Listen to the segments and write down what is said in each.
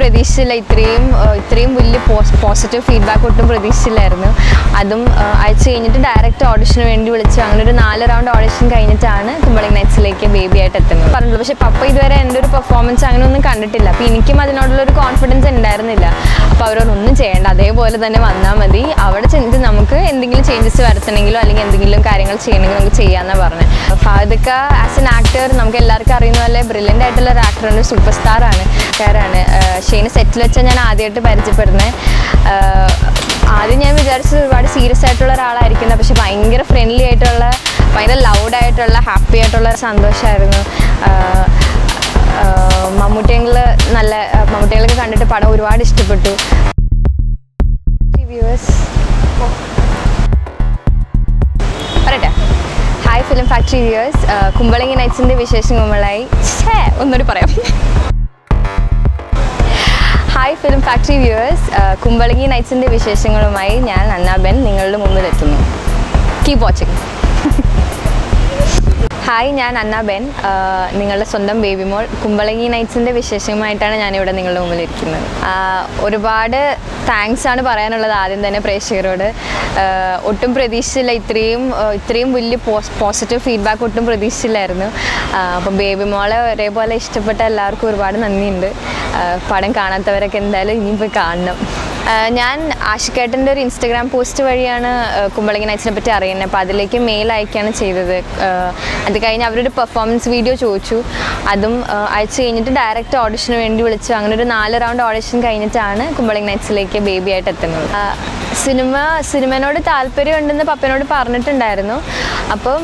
പ്രതീക്ഷിച്ചില്ല. ഇത്രയും ഇത്രയും വലിയ പോസിറ്റീവ് ഫീഡ്ബാക്ക് ഒട്ടും പ്രതീക്ഷിച്ചില്ലായിരുന്നു. അതും അയച്ചു കഴിഞ്ഞിട്ട് ഡയറക്റ്റ് ഓഡിഷന് വേണ്ടി വിളിച്ചു. അങ്ങനെ ഒരു നാല് റൗണ്ട് ഓഡിഷൻ കഴിഞ്ഞിട്ടാണ് കുമ്പളി നൈറ്റ്സിലേക്ക് ബേബി ആയിട്ട് എത്തുന്നത്. പറഞ്ഞിട്ടുള്ളൂ. പക്ഷേ പപ്പ ഇതുവരെ എന്റെ ഒരു പെർഫോമൻസ് അങ്ങനെ ഒന്നും കണ്ടിട്ടില്ല. അപ്പോൾ എനിക്കും അതിനോടുള്ള ഒരു കോൺഫിഡൻസ് ഉണ്ടായിരുന്നില്ല. അപ്പോൾ അവരോട് ഒന്നും ചെയ്യേണ്ട. അതേപോലെ തന്നെ വന്നാൽ മതി. അവിടെ ചെന്നിട്ട് നമുക്ക് എന്തെങ്കിലും ചേഞ്ചസ് വരുത്തണമെങ്കിലോ അല്ലെങ്കിൽ എന്തെങ്കിലും കാര്യങ്ങൾ ചെയ്യണമെങ്കിൽ നമുക്ക് ചെയ്യാമെന്നാണ് പറഞ്ഞത്. ഫാദിക്ക ആസ് എൻ ആക്ടർ നമുക്ക് എല്ലാവർക്കും അറിയുന്ന പോലെ ബ്രില്യന്റ് ആയിട്ടുള്ള ഒരു ആക്ടറാണ് സൂപ്പർ സ്റ്റാറാണ് കാരാണ് ഷെയ്നെ സെറ്റിൽ വെച്ചാൽ ഞാൻ ആദ്യമായിട്ട് പരിചയപ്പെടുന്നത് ആദ്യം ഞാൻ വിചാരിച്ചത് ഒരുപാട് സീരിയസ് ആയിട്ടുള്ള ഒരാളായിരിക്കുന്നത് പക്ഷെ ഭയങ്കര ഫ്രണ്ട്ലി ആയിട്ടുള്ള ഭയങ്കര ലൗഡ് ആയിട്ടുള്ള ഹാപ്പി ആയിട്ടുള്ള സന്തോഷമായിരുന്നു മമ്മൂട്ടിയങ്ങൾ നല്ല മമ്മൂട്ടികളൊക്കെ കണ്ടിട്ട് പടം ഒരുപാട് ഇഷ്ടപ്പെട്ടു. പറയട്ടെ. Hi film factory viewers Kumbalangi നൈറ്റ്സിന്റെ വിശേഷങ്ങളുമായി. ഛേ ഒന്നുകൂടി പറയാം. ഫാക്ടറി വ്യൂവേഴ്സ് കുമ്പളങ്ങി നൈറ്റ്സിന്റെ വിശേഷങ്ങളുമായി ഞാൻ അന്നാബെൻ നിങ്ങളുടെ മുമ്പിലെത്തുന്നു. കീപ് വാച്ചിങ് ഹായ് ഞാൻ അന്നാബെൻ നിങ്ങളുടെ സ്വന്തം ബേബി മോൾ. കുമ്പളങ്ങി നൈറ്റ്സിന്റെ വിശേഷമായിട്ടാണ് ഞാനിവിടെ നിങ്ങളുടെ മുമ്പിൽ ഇരിക്കുന്നത് ഒരുപാട് താങ്ക്സ് ആണ് പറയാനുള്ളത് ആദ്യം തന്നെ പ്രേക്ഷകരോട്. ഒട്ടും പ്രതീക്ഷിച്ചില്ല ഇത്രയും ഇത്രയും വലിയ പോസിറ്റീവ് ഫീഡ്ബാക്ക് ഒട്ടും പ്രതീക്ഷിച്ചില്ലായിരുന്നു. അപ്പം ബേബി മോളെ ഒരേപോലെ ഇഷ്ടപ്പെട്ട എല്ലാവർക്കും ഒരുപാട് നന്ദിയുണ്ട്. പടം കാണാത്തവരൊക്കെ എന്തായാലും ഇനിയും പോയി കാണണം. ഞാൻ ആഷിക്കേട്ടന്റെ ഒരു ഇൻസ്റ്റഗ്രാം പോസ്റ്റ് വഴിയാണ് കുമ്പളങ്ങി നൈറ്റ്സിനെ പറ്റി അറിയുന്നത്. അപ്പോൾ അതിലേക്ക് മെയിൽ അയക്കുകയാണ് ചെയ്തത്. അത് കഴിഞ്ഞ് അവരൊരു പെർഫോമൻസ് വീഡിയോ ചോദിച്ചു. അതും അയച്ചു കഴിഞ്ഞിട്ട് ഡയറക്റ്റ് ഓഡിഷന് വേണ്ടി വിളിച്ചു. അങ്ങനെ ഒരു നാല് റൗണ്ട് ഓഡിഷൻ കഴിഞ്ഞിട്ടാണ് കുമ്പളങ്ങി നൈറ്റ്സിലേക്ക് ബേബി ആയിട്ട് എത്തുന്നത്. സിനിമ സിനിമനോട് താല്പര്യമുണ്ടെന്ന് പപ്പനോട് പറഞ്ഞിട്ടുണ്ടായിരുന്നു. അപ്പം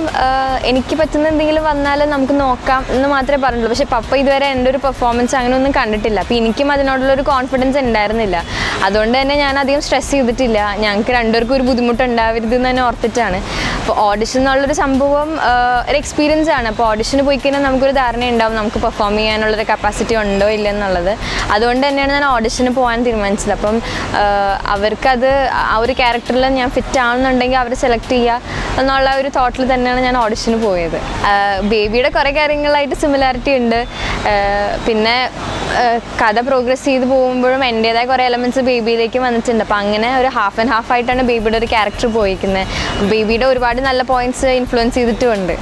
എനിക്ക് പറ്റുന്ന എന്തെങ്കിലും വന്നാൽ നമുക്ക് നോക്കാം എന്ന് മാത്രമേ പറഞ്ഞുള്ളൂ. പക്ഷേ പപ്പ ഇതുവരെ എന്റെ ഒരു പെർഫോമൻസ് അങ്ങനെ ഒന്നും കണ്ടിട്ടില്ല. അപ്പോൾ എനിക്കും അതിനോടുള്ളൊരു കോൺഫിഡൻസ് ഉണ്ടായിരുന്നില്ല. അതുകൊണ്ട് തന്നെ ഞാൻ അധികം സ്ട്രെസ് ചെയ്തിട്ടില്ല. ഞങ്ങൾക്ക് രണ്ടുപേർക്കും ഒരു ബുദ്ധിമുട്ടുണ്ടാവരുത് എന്ന് തന്നെ ഓർത്തിട്ടാണ്. അപ്പോൾ ഓഡിഷൻ എന്നുള്ളൊരു സംഭവം ഒരു എക്സ്പീരിയൻസ് ആണ്. അപ്പോൾ ഓഡിഷന് പോയി കഴിഞ്ഞാൽ നമുക്കൊരു ധാരണ ഉണ്ടാവും നമുക്ക് പെർഫോം ചെയ്യാനുള്ളൊരു കപ്പാസിറ്റി ഉണ്ടോ ഇല്ലെന്നുള്ളത് അതുകൊണ്ട് തന്നെയാണ് ഞാൻ ഓഡിഷന് പോകാൻ തീരുമാനിച്ചത്. അപ്പം അവർക്കത് ആ ഒരു ക്യാരക്ടറിൽ ഞാൻ ഫിറ്റ് ആവുന്നുണ്ടെങ്കിൽ അവർ സെലക്ട് ചെയ്യുക എന്നുള്ള ഒരു തോട്ടിൽ തന്നെയാണ് ഞാൻ ഓഡിഷന് പോയത്. ബേബിയുടെ കുറേ കാര്യങ്ങളായിട്ട് സിമിലാരിറ്റി ഉണ്ട്. പിന്നെ കഥ പ്രോഗ്രസ് ചെയ്ത് പോകുമ്പോഴും എന്റേതായ കുറേ എലമെന്റ്സ് ബേബിയിലേക്ക് വന്നിട്ടുണ്ട്. അപ്പം അങ്ങനെ ഒരു ഹാഫ് ആൻഡ് ഹാഫ് ആയിട്ടാണ് ബേബിയുടെ ഒരു ക്യാരക്ടർ പോയിരിക്കുന്നത്. ബേബിയുടെ ഒരുപാട് നല്ല പോയിന്റ്സ് ഇൻഫ്ലുവൻസ് ചെയ്തിട്ടുമുണ്ട്.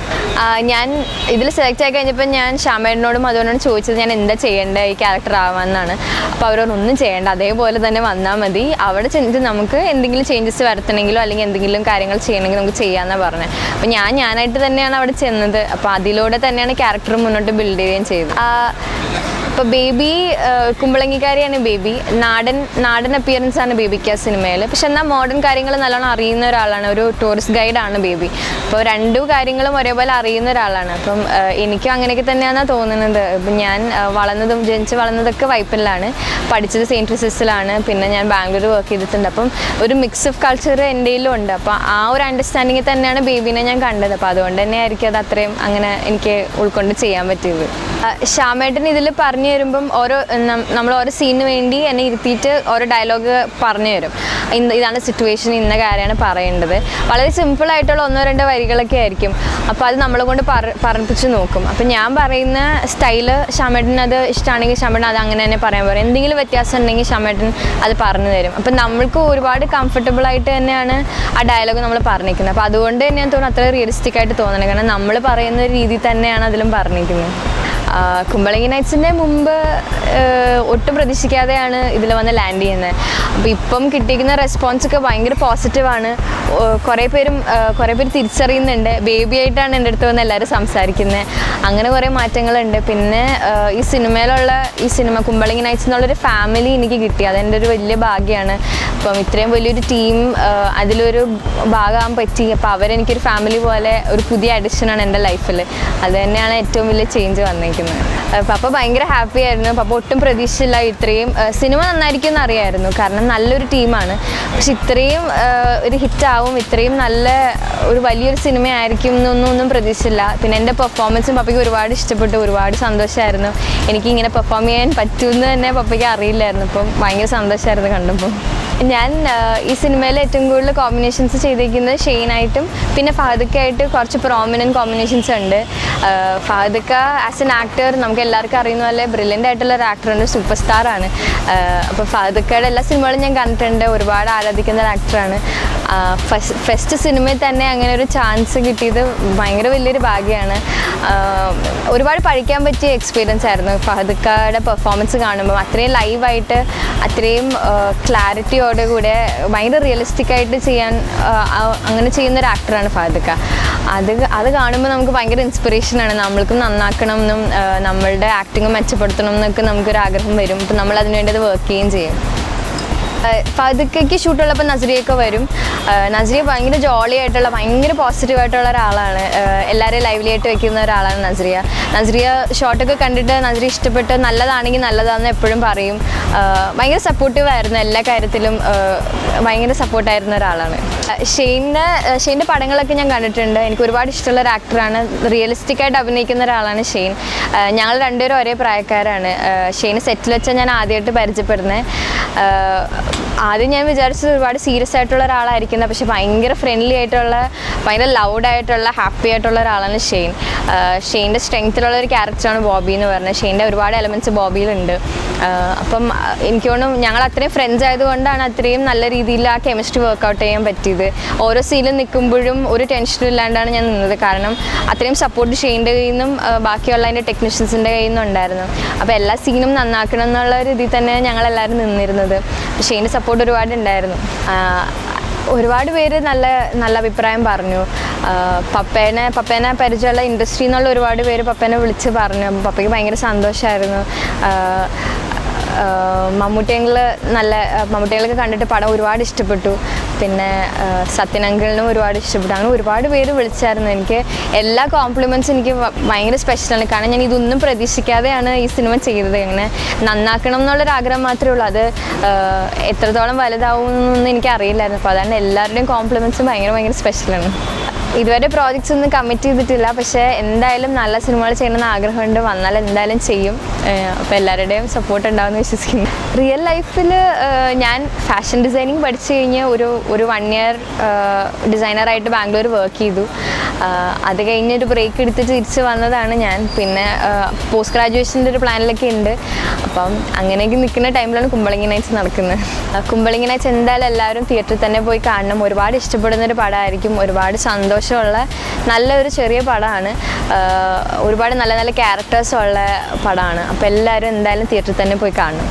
ഞാൻ ഇതിൽ സെലക്ട് ആയി കഴിഞ്ഞപ്പോൾ ഞാൻ ശ്യാമേടനോടും അതുകൊണ്ടാണ് ചോദിച്ചത് ഞാൻ എന്താ ചെയ്യേണ്ടത് ഈ ക്യാരക്ടർ ആവാമെന്നാണ് അപ്പോൾ അവരോട് ഒന്നും ചെയ്യേണ്ട അതേപോലെ തന്നെ വന്നാൽ മതി. അവിടെ ചെന്നിട്ട് നമുക്ക് എന്തെങ്കിലും ചേഞ്ചസ് വരുത്തണമെങ്കിലോ അല്ലെങ്കിൽ എന്തെങ്കിലും കാര്യങ്ങൾ ചെയ്യണമെങ്കിൽ നമുക്ക് ചെയ്യാമെന്നാണ് പറഞ്ഞത് അപ്പോൾ ഞാൻ ഞാനായിട്ട് തന്നെയാണ് അവിടെ ചെന്നത്. അപ്പോൾ അതിലൂടെ തന്നെയാണ് ക്യാരക്ടർ മുന്നോട്ട് ബിൽഡ് ചെയ്യുകയും ചെയ്തത്. ആഹ് ഇപ്പോൾ ബേബി കുമ്പളങ്ങിക്കാരിയാണ് ബേബി. നാടൻ നാടൻ അപ്പിയറൻസ് ആണ് ബേബിക്ക് ആ സിനിമയിൽ പക്ഷെ എന്നാൽ മോഡേൺ കാര്യങ്ങൾ നല്ലോണം അറിയുന്ന ഒരാളാണ്. ഒരു ടൂറിസ്റ്റ് ഗൈഡാണ് ബേബി. അപ്പോൾ രണ്ടു കാര്യങ്ങളും ഒരേപോലെ അറിയുന്ന ഒരാളാണ്. അപ്പം എനിക്കും അങ്ങനെയൊക്കെ തന്നെയാണ് തോന്നുന്നത്. ഇപ്പം ഞാൻ വളർന്നതും ജനിച്ച് വളർന്നതൊക്കെ വൈപ്പിലാണ് പഠിച്ചത് സെയിന്റ് ഫ്രിസിസിലാണ് പിന്നെ ഞാൻ ബാംഗ്ലൂർ വർക്ക് ചെയ്തിട്ടുണ്ട്. അപ്പം ഒരു മിക്സ് ഓഫ് കൾച്ചർ എന്റെയിലും ഉണ്ട്. അപ്പോൾ ആ ഒരു അണ്ടർസ്റ്റാൻഡിങ്ങിൽ തന്നെയാണ് ബേബിനെ ഞാൻ കണ്ടത്. അപ്പോൾ അതുകൊണ്ട് തന്നെ ആയിരിക്കും അത് അത്രയും അങ്ങനെ എനിക്ക് ഉൾക്കൊണ്ട് ചെയ്യാൻ പറ്റിയത്. ശ്യാമേട്ടൻ ഇതിൽ പറഞ്ഞു തരുമ്പം ഓരോ നമ്മൾ ഓരോ സീനിന് വേണ്ടി എന്നെ ഇരുത്തിയിട്ട് ഓരോ ഡയലോഗ് പറഞ്ഞു തരും. ഇതാണ് സിറ്റുവേഷൻ ഇന്ന കാര്യമാണ് പറയേണ്ടത്. വളരെ സിമ്പിളായിട്ടുള്ള ഒന്നോ രണ്ടോ വരികളൊക്കെ ആയിരിക്കും. അപ്പോൾ അത് നമ്മളെ കൊണ്ട് പറഞ്ഞിപ്പിച്ച് നോക്കും. അപ്പം ഞാൻ പറയുന്ന സ്റ്റൈൽ ഷാമേട്ടൻ അത് ഇഷ്ടമാണെങ്കിൽ ഷാമേട്ടൻ അത് അങ്ങനെ തന്നെ പറയാൻ പറയും. എന്തെങ്കിലും വ്യത്യാസം ഉണ്ടെങ്കിൽ ഷാമേട്ടൻ അത് പറഞ്ഞു തരും. അപ്പം നമ്മൾക്ക് ഒരുപാട് കംഫർട്ടബിൾ ആയിട്ട് തന്നെയാണ് ആ ഡയലോഗ് നമ്മൾ പറഞ്ഞിരിക്കുന്നത്. അപ്പോൾ അതുകൊണ്ട് തന്നെ ഞാൻ തോന്നുന്നു അത്ര റിയലിസ്റ്റിക് ആയിട്ട് തോന്നണം. കാരണം നമ്മൾ പറയുന്ന ഒരു രീതി തന്നെയാണ് അതിലും പറഞ്ഞിരിക്കുന്നത്. കുമ്പളങ്ങി നൈറ്റ്സിന്റെ മുമ്പ് ഒട്ടും പ്രതീക്ഷിക്കാതെയാണ് ഇതിൽ വന്ന് ലാൻഡ് ചെയ്യുന്നത് അപ്പോൾ ഇപ്പം കിട്ടിയിരിക്കുന്ന റെസ്പോൺസ് ഒക്കെ ഭയങ്കര പോസിറ്റീവാണ് കുറേ പേരും കുറേ പേര് തിരിച്ചറിയുന്നുണ്ട്. ബേബി ആയിട്ടാണ് എന്റെ അടുത്ത് വന്ന് എല്ലാവരും സംസാരിക്കുന്നത് അങ്ങനെ കുറേ മാറ്റങ്ങളുണ്ട്. പിന്നെ ഈ സിനിമയിലുള്ള ഈ സിനിമ കുമ്പളങ്ങി നൈറ്റ്സ് എന്നുള്ളൊരു ഫാമിലി എനിക്ക് കിട്ടി. അതെന്റെ ഒരു വലിയ ഭാഗ്യമാണ് അപ്പം ഇത്രയും വലിയൊരു ടീം അതിലൊരു ഭാഗമാകാൻ പറ്റി. അപ്പോൾ അവരെനിക്കൊരു ഫാമിലി പോലെ ഒരു പുതിയ അഡിഷനാണ് എന്റെ ലൈഫിൽ അത് തന്നെയാണ് ഏറ്റവും വലിയ ചേഞ്ച് വന്നിരിക്കുന്നത് ഏഹ് പപ്പ ഭയങ്കര ഹാപ്പി ആയിരുന്നു. പപ്പ ഒട്ടും പ്രതീക്ഷിച്ചില്ല ഇത്രയും സിനിമ നന്നായിരിക്കും എന്ന് അറിയായിരുന്നു. കാരണം നല്ലൊരു ടീമാണ് പക്ഷെ ഇത്രയും ഒരു ഹിറ്റാവും ഇത്രയും നല്ല ഒരു വലിയൊരു സിനിമ ആയിരിക്കും എന്നൊന്നും ഒന്നും പ്രതീക്ഷിച്ചില്ല. പിന്നെ എന്റെ പെർഫോമൻസും പപ്പയ്ക്ക് ഒരുപാട് ഇഷ്ടപ്പെട്ടു. ഒരുപാട് സന്തോഷമായിരുന്നു എനിക്ക് ഇങ്ങനെ പെർഫോം ചെയ്യാൻ പറ്റുമെന്ന് തന്നെ പപ്പയ്ക്ക് അറിയില്ലായിരുന്നു. അപ്പം ഭയങ്കര സന്തോഷമായിരുന്നു കണ്ടപ്പോൾ. ഞാൻ ഈ സിനിമയിൽ ഏറ്റവും കൂടുതൽ കോമ്പിനേഷൻസ് ചെയ്തിരിക്കുന്നത് ഷെയ്നായിട്ടും പിന്നെ ഫഹദക്കായിട്ട് കുറച്ച് പ്രോമിനന്റ് കോമ്പിനേഷൻസ് ഉണ്ട്. ഫാദുക്ക ആസ് എൻ ആക്ടർ നമുക്ക് എല്ലാവർക്കും അറിയുന്ന പോലെ ബ്രില്യന്റ് ആയിട്ടുള്ള ഒരു ആക്ടറാണ് സൂപ്പർ സ്റ്റാറാണ് അപ്പോൾ ഫഹദക്കയുടെ എല്ലാ സിനിമകളും ഞാൻ കണ്ടിട്ടുണ്ട് ഒരുപാട് ആരാധിക്കുന്ന ഒരു ആക്ടറാണ് ഫസ്റ്റ് സിനിമയിൽ തന്നെ അങ്ങനെ ഒരു ചാൻസ് കിട്ടിയത് ഭയങ്കര വലിയൊരു ഭാഗ്യമാണ്. ഒരുപാട് പഠിക്കാൻ പറ്റിയ എക്സ്പീരിയൻസ് ആയിരുന്നു. ഫഹദക്കയുടെ പെർഫോമൻസ് കാണുമ്പോൾ അത്രയും ലൈവായിട്ട് അത്രയും ക്ലാരിറ്റിയോടെ കൂടെ ഭയങ്കര റിയലിസ്റ്റിക് ആയിട്ട് ചെയ്യാൻ അങ്ങനെ ചെയ്യുന്ന ഒരു ആക്ടറാണ് ഫാദുക്ക. അത് അത് കാണുമ്പോൾ നമുക്ക് ഭയങ്കര ഇൻസ്പിറേഷനാണ് നമ്മൾക്കും നന്നാക്കണം എന്നും നമ്മളുടെ ആക്ടിങ് മെച്ചപ്പെടുത്തണം എന്നൊക്കെ നമുക്കൊരു ആഗ്രഹം വരും. അപ്പം നമ്മൾ അതിനുവേണ്ടി അത് വർക്ക് ചെയ്യുകയും ചെയ്യും. ഫാദിക്കയ്ക്ക് ഷൂട്ടുള്ളപ്പോൾ നസ്രിയൊക്കെ വരും. നസ്രിയ ഭയങ്കര ജോളി ആയിട്ടുള്ള ഭയങ്കര പോസിറ്റീവ് ആയിട്ടുള്ള ഒരാളാണ്. എല്ലാവരെയും ലൈവ്ലി ആയിട്ട് വെക്കുന്ന ഒരാളാണ് നസ്രിയ. നസ്രിയ ഷോട്ടൊക്കെ കണ്ടിട്ട് നസ്രിയ ഇഷ്ടപ്പെട്ട് നല്ലതാണെങ്കിൽ നല്ലതാണെന്ന് എപ്പോഴും പറയും. ഭയങ്കര സപ്പോർട്ടീവ് ആയിരുന്നു എല്ലാ കാര്യത്തിലും ഭയങ്കര സപ്പോർട്ടായിരുന്ന ഒരാളാണ്. ഷെയ്ന്റെ ഷെയ്ന്റെ പടങ്ങളൊക്കെ ഞാൻ കണ്ടിട്ടുണ്ട്. എനിക്ക് ഒരുപാട് ഇഷ്ടമുള്ള ഒരു ആക്ടറാണ് റിയലിസ്റ്റിക് ആയിട്ട് അഭിനയിക്കുന്ന ഒരാളാണ് ഷെയ്ൻ. ഞങ്ങൾ രണ്ടുപേരും ഒരേ പ്രായക്കാരാണ്. ഷെയ്ന് സെറ്റിൽ വെച്ചാൽ ഞാൻ ആദ്യമായിട്ട് പരിചയപ്പെടുന്നത് you ആദ്യം ഞാൻ വിചാരിച്ചത് ഒരുപാട് സീരിയസ് ആയിട്ടുള്ള ഒരാളായിരിക്കുന്നത് പക്ഷെ ഭയങ്കര ഫ്രണ്ട്ലി ആയിട്ടുള്ള ഭയങ്കര ലൗഡായിട്ടുള്ള ഹാപ്പി ആയിട്ടുള്ള ഒരാളാണ് ഷെയ്ൻ. ഷെയിന്റെ സ്ട്രെങ്ത്തിലുള്ള ഒരു ക്യാരക്ടറാണ് ബോബി എന്ന് പറഞ്ഞത്. ഷെയ്ന്റെ ഒരുപാട് എലമെന്റ്സ് ബോബിയിലുണ്ട്. അപ്പം എനിക്കൊന്നും ഞങ്ങൾ അത്രയും ഫ്രണ്ട്സ് ആയതുകൊണ്ടാണ് അത്രയും നല്ല രീതിയിൽ ആ കെമിസ്ട്രി വർക്കൗട്ട് ചെയ്യാൻ പറ്റിയത്. ഓരോ സീനിൽ നിൽക്കുമ്പോഴും ഒരു ടെൻഷനും ഇല്ലാണ്ടാണ് ഞാൻ നിന്നത്. കാരണം അത്രയും സപ്പോർട്ട് ഷെയ്ന്റെ കയ്യിൽ നിന്നും ബാക്കിയുള്ള അതിന്റെ ടെക്നീഷ്യൻസിന്റെ കയ്യിൽ നിന്നും ഉണ്ടായിരുന്നു. അപ്പോൾ എല്ലാ സീനും നന്നാക്കണം എന്നുള്ള ഇതിൽ തന്നെ ഞങ്ങളെല്ലാവരും നിന്നിരുന്നത്. ഷെയ്ന്റെ സപ്പോർട്ട് ഒരുപാട് ഉണ്ടായിരുന്നു. ഒരുപാട് പേര് നല്ല നല്ല അഭിപ്രായം പറഞ്ഞു. പപ്പേനെ പപ്പേനെ പരിചയമുള്ള ഇൻഡസ്ട്രി എന്നുള്ള ഒരുപാട് പേര് പപ്പേനെ വിളിച്ച് പറഞ്ഞു. പപ്പയ്ക്ക് ഭയങ്കര സന്തോഷമായിരുന്നു മമ്മൂട്ടിയങ്ങൾ നല്ല മമ്മൂട്ടികളൊക്കെ കണ്ടിട്ട് പടം ഒരുപാട് ഇഷ്ടപ്പെട്ടു. പിന്നെ സത്യൻ അങ്കിളിനും ഒരുപാട് ഇഷ്ടപ്പെട്ടു. അങ്ങനെ ഒരുപാട് പേര് വിളിച്ചായിരുന്നു എനിക്ക്. എല്ലാ കോംപ്ലിമെന്റ്സും എനിക്ക് ഭയങ്കര സ്പെഷ്യലാണ് കാരണം ഞാൻ ഇതൊന്നും പ്രതീക്ഷിക്കാതെയാണ് ഈ സിനിമ ചെയ്തത്. അങ്ങനെ നന്നാക്കണം എന്നുള്ളൊരു ആഗ്രഹം മാത്രമേ ഉള്ളൂ. അത് എത്രത്തോളം വലുതാവുമെന്നൊന്നും എനിക്ക് അറിയില്ലായിരുന്നു അപ്പോൾ അതാണ് എല്ലാവരുടെയും കോംപ്ലിമെന്റ്സും ഭയങ്കര ഭയങ്കര സ്പെഷ്യലാണ് ഇതുവരെ പ്രോജക്ട്സ് ഒന്നും കമ്മിറ്റ് ചെയ്തിട്ടില്ല. പക്ഷേ എന്തായാലും നല്ല സിനിമകൾ ചെയ്യണമെന്ന് ആഗ്രഹമുണ്ട്. വന്നാൽ എന്തായാലും ചെയ്യും. അപ്പോൾ എല്ലാവരുടെയും സപ്പോർട്ട് ഉണ്ടാവുമെന്ന് വിശ്വസിക്കുന്നു. റിയൽ ലൈഫിൽ ഞാൻ ഫാഷൻ ഡിസൈനിങ് പഠിച്ചു കഴിഞ്ഞ് ഒരു ഒരു വൺ ഇയർ ഡിസൈനറായിട്ട് ബാംഗ്ലൂർ വർക്ക് ചെയ്തു. അത് കഴിഞ്ഞ് ഒരു ബ്രേക്ക് എടുത്തിട്ട് തിരിച്ച് വന്നതാണ് ഞാൻ. പിന്നെ പോസ്റ്റ് ഗ്രാജുവേഷന്റെ ഒരു പ്ലാനിലൊക്കെ ഉണ്ട്. അപ്പം അങ്ങനെയൊക്കെ നിൽക്കുന്ന ടൈമിലാണ് കുമ്പളങ്ങി നൈറ്റ്സ് നടക്കുന്നത്. കുമ്പളങ്ങി നൈറ്റ്സ് എന്തായാലും എല്ലാവരും തിയേറ്ററിൽ തന്നെ പോയി കാണണം. ഒരുപാട് ഇഷ്ടപ്പെടുന്ന ഒരു പടമായിരിക്കും. ഒരുപാട് സന്തോഷമുള്ള നല്ലൊരു ചെറിയ പടമാണ്. ഒരുപാട് നല്ല നല്ല ക്യാരക്ടേഴ്സുള്ള പടമാണ്. അപ്പോൾ എല്ലാവരും എന്തായാലും തിയേറ്ററിൽ തന്നെ പോയി കാണണം.